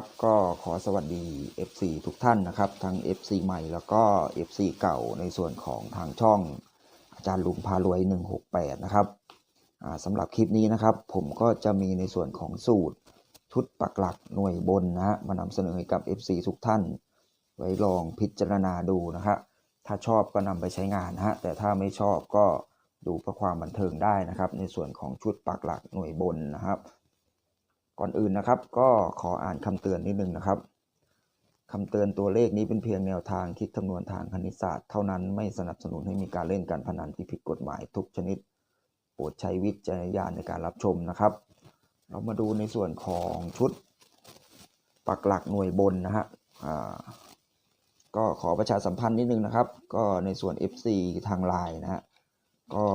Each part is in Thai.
ครับ ก็ขอสวัสดี FC ทุกท่านนะครับ ทั้ง FC ใหม่แล้วก็ FC เก่าในส่วนของทางช่อง อาจารย์ลุงพารวย 168 นะครับสำหรับคลิปนี้นะครับ ผมก็จะมีในส่วนของสูตรชุดปักหลักหน่วยบนนะฮะมานำเสนอให้กับ FC ทุกท่าน ไว้ลองพิจารณาดูนะครับถ้าชอบก็นำไปใช้งานนะฮะแต่ถ้าไม่ชอบก็ดูเพื่อความบันเทิงได้นะครับ ในส่วนของชุดปักหลักหน่วยบนนะครับ ก่อนอื่นนะครับ ก็ขออ่านคำเตือนนิดนึงนะครับคำเตือนตัวเลขนี้เป็นเพียงแนวทางคิดคำนวณทางคณิตศาสตร์เท่านั้นไม่สนับสนุนให้มีการเล่นการพนันที่ผิดกฎหมายทุกชนิด โปรดใช้วิจารณญาณในการรับชมนะครับ เรามาดูในส่วนของชุดปักหลักหน่วยบนนะฮะก็ขอประชาสัมพันธ์นิดนึงนะครับ ก็ในส่วน FC ทางไลน์นะฮะก็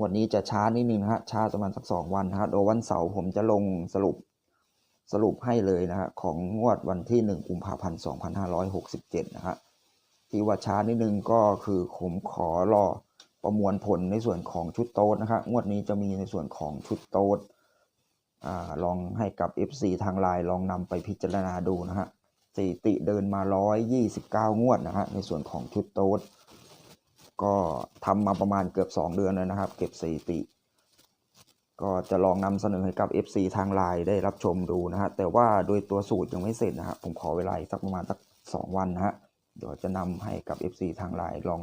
วดนี้จะช้านิดนึงนะฮะช้าประมาณสักสองวันนะฮะโดยวันเสาร์ผมจะลงสรุปสรุปให้เลยนะฮะของงวดวันที่1กุมภาพันธ์2567นะฮะที่ว่าช้านิดนึงก็คือผมขอรอประมวลผลในส่วนของชุดโต๊ดนะครับงวดนี้จะมีในส่วนของชุดโต๊ดอลองให้กับ FC ทางไลน์ลองนำไปพิจารณาดูนะฮะสถิติเดินมา 129 งวดนะฮะในส่วนของชุดโต๊ด ก็ทำมาประมาณเกือบ 2 เดือนเลยนะครับ เก็บสถิติ ก็จะลองนำเสนอให้กับ FC ทางไลน์ได้รับชมดูนะฮะแต่ว่าโดยตัวสูตรยังไม่เสร็จนะฮะผมขอเวลาสักประมาณสัก 2 วันนะฮะเดี๋ยวจะนำให้กับ FC ทางไลน์ลอง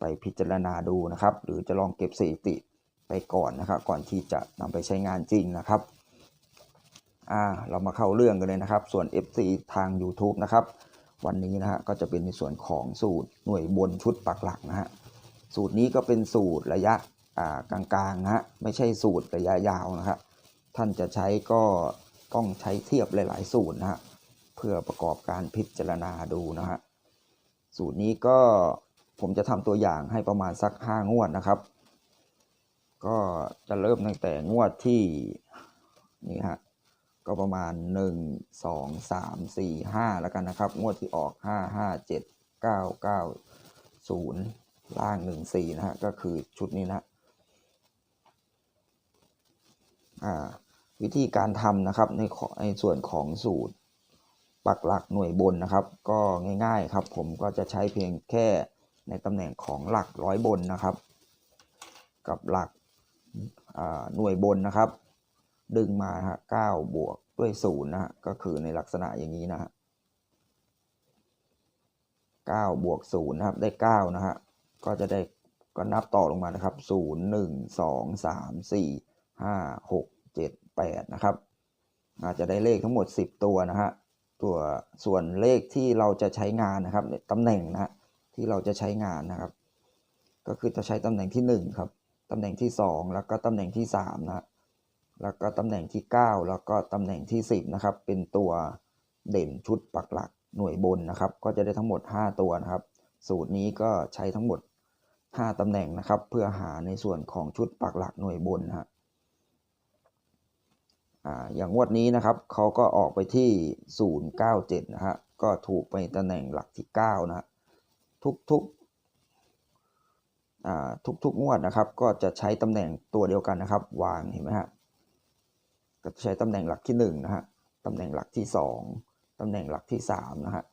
ไปพิจารณาดูนะครับ หรือจะลองเก็บสถิติไปก่อนนะครับ ก่อนที่จะนำไปใช้งานจริงนะครับอ่าเรามาเข้าเรื่องกันเลยนะครับ ส่วน FC ทาง YouTube นะครับ วันนี้นะฮะก็จะเป็นในส่วนของสูตรหน่วยบนชุดปักหลักนะฮะ สูตรนี้ก็เป็นสูตรระยะกลางๆนะฮะไม่ใช่สูตรระยะยาวนะครับท่านจะใช้ก็ต้องใช้เทียบหลาย ๆ สูตรนะฮะเพื่อประกอบการพิจารณาดูนะฮะสูตรนี้ก็ผมจะทำตัวอย่างให้ประมาณสัก 5 งวดนะครับ ก็จะเริ่มตั้งแต่งวดที่นี่ฮะก็ประมาณ 1 2 3 4 5 แล้วกันนะครับ งวดที่ออก 5 5 7 9 9 0 ล่าง1 4นะฮะ ก็คือชุดนี้นะอ่าวิธีการทำนะครับในในส่วนของสูตรปักหลักหน่วยบนนะครับ ก็ง่ายๆครับ ผมก็จะใช้เพียงแค่ในตำแหน่งของหลักร้อยบนนะครับ กับหลักหน่วยบนนะครับ ดึงมาฮะเก้าบวกด้วยศูนย์นะฮะก็คือในลักษณะอย่างนี้นะฮะเก้าบวกศูนย์นะครับได้เก้านะฮะ ก็จะได้ก็นับต่อลงมานะครับศูนย์หนึ่งสองสามสี่ห้าหกเจ็ดแปดนะครับ อาจจะได้เลขทั้งหมดสิบตัวนะฮะ ตัวส่วนเลขที่เราจะใช้งานนะครับตำแหน่งนะที่เราจะใช้งานนะครับ ก็คือจะใช้ตำแหน่งที่หนึ่งครับ ตำแหน่งที่สองแล้วก็ตำแหน่งที่สามนะฮะแล้วก็ตำแหน่งที่ 9 แล้วก็ตำแหน่งที่ 10 นะครับ เป็นตัวเด่นชุดปักหลักหน่วยบนนะครับ ก็จะได้ทั้งหมด 5 ตัวนะครับ สูตรนี้ก็ใช้ทั้งหมด 5ตำแหน่งนะครับ เพื่อหาในส่วนของชุดปักหลักหน่วยบนนะฮะอย่างงวดนี้นะครับเขาก็ออกไปที่ 097 นะฮะก็ถูกไปตำแหน่งหลักที่ 9 นะฮะทุกๆอ่าทุกๆงวดนะครับ ก็จะใช้ตำแหน่งตัวเดียวกันนะครับ วางเห็นไหมฮะก็ใช้ตำแหน่งหลักที่1นะฮะตำแหน่งหลักที่ 2ตำแหน่งหลักที่3นะฮะ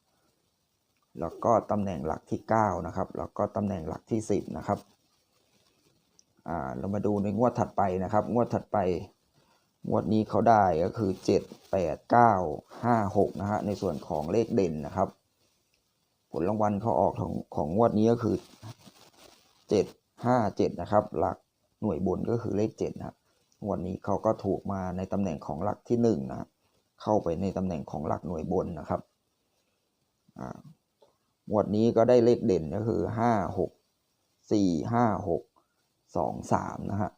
แล้วก็ตำแหน่งหลักที่ 9 นะครับ แล้วก็ตำแหน่งหลักที่ 10 นะครับ อ่า เรามาดูในงวดถัดไปนะครับ งวดถัดไป งวดนี้เขาได้ก็คือ 7 8 9 5 6 นะฮะ ในส่วนของเลขเด่นนะครับ ผลรางวัลเขาออกของของงวดนี้ก็คือ 7 5 7 นะครับ หลักหน่วยบนก็คือเลข7นะครับวันนี้เขาก็ถูกมาในตำแหน่งของหลักที่หนึ่งนะ เข้าไปในตำแหน่งของหลักหน่วยบนนะครับ งวดนี้ก็ได้เลขเด่นก็คือห้าหกสี่ห้าหกสองสามนะฮะ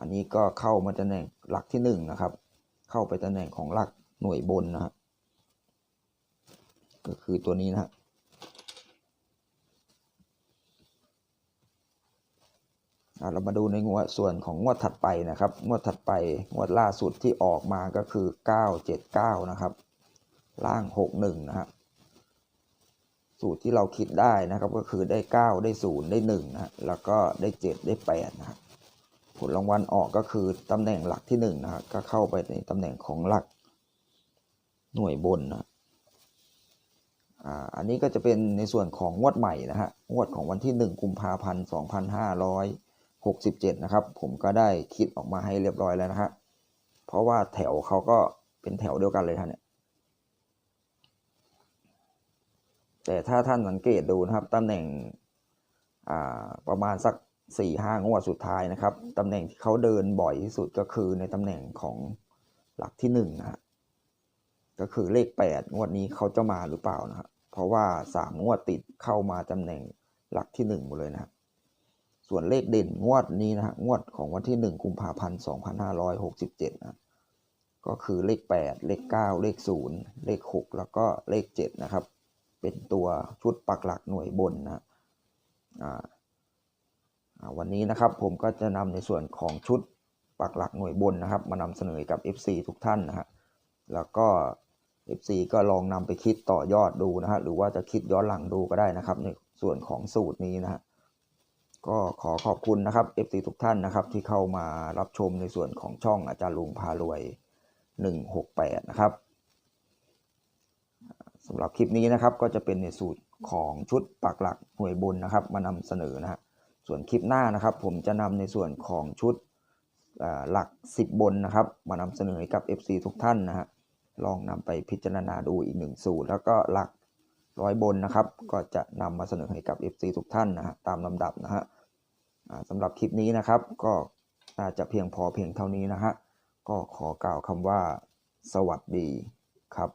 อันนี้ก็เข้ามาตำแหน่งหลักที่หนึ่งนะครับ เข้าไปตำแหน่งของหลักหน่วยบนนะฮะ ก็คือตัวนี้นะฮะเรามาดูในงวดส่วนของงวดถัดไปนะครับ งวดถัดไปงวดล่าสุดที่ออกมาก็คือ 979 นะครับ ล่าง 61 นะฮะ สูตรที่เราคิดได้นะครับก็คือได้ 9 ได้ 0 ได้1นะฮะแล้วก็ได้ 7 ได้8นะฮะผลรางวัลออกก็คือตำแหน่งหลักที่1นะฮะก็เข้าไปในตำแหน่งของหลักหน่วยบนนะอ่าอันนี้ก็จะเป็นในส่วนของงวดใหม่นะฮะงวดของวันที่ 1 กุมภาพันธ์ 2567 นะครับ ผมก็ได้คิดออกมาให้เรียบร้อยแล้วนะฮะเพราะว่าแถวเขาก็เป็นแถวเดียวกันเลยท่านเนี่ย แต่ถ้าท่านสังเกตดูนะครับตำแหน่งประมาณสักสี่ห้างวดสุดท้ายนะครับตำแหน่งที่เขาเดินบ่อยที่สุดก็คือในตำแหน่งของหลักที่หนึ่งนะฮะก็คือเลขแปดงวดนี้เขาจะมาหรือเปล่านะฮะเพราะว่าสามงวดติดเข้ามาตำแหน่งหลักที่หนึ่งหมดเลยนะฮะส่วนเลขเด่นงวดนี้นะฮะงวดของวันที่หนึ่งกุมภาพันธ์สองพันห้าร้อยหกสิบเจ็ดนะก็คือเลข8เลข9เลข0เลข6แล้วก็เลข7นะครับ เป็นตัวชุดปักหลักหน่วยบนนะวันนี้นะครับผมก็จะนำในส่วนของชุดปักหลักหน่วยบนนะครับ มานำเสนอกับ FC ทุกท่านนะฮะแล้วก็ FC ก็ลองนำไปคิดต่อยอดดูนะฮะหรือว่าจะคิดย้อนหลังดูก็ได้นะครับ ในส่วนของสูตรนี้นะฮะก็ขอขอบคุณนะครับ FC ทุกท่านนะครับ ที่เข้ามารับชมในส่วนของช่องอาจารย์ลุงพารวย 168 นะครับ สำหรับคลิปนี้นะครับก็จะเป็นในสูตรของชุดปักหลักหน่วยบนนะครับ มานำเสนอนะฮะส่วนคลิปหน้านะครับ ผมจะนำในส่วนของชุดหลัก 10 บนนะครับ มานำเสนอให้กับ FC ทุกท่านนะฮะลองนำไปพิจารณาดูอีกหนึ่งสูตร แล้วก็หลักร้อยบนนะครับ ก็จะนำมาเสนอให้กับ FC ทุกท่านนะฮะตามลำดับนะฮะสำหรับคลิปนี้นะครับก็น่าจะเพียงพอเพียงเท่านี้นะฮะก็ขอกล่าวคำว่า สวัสดีครับ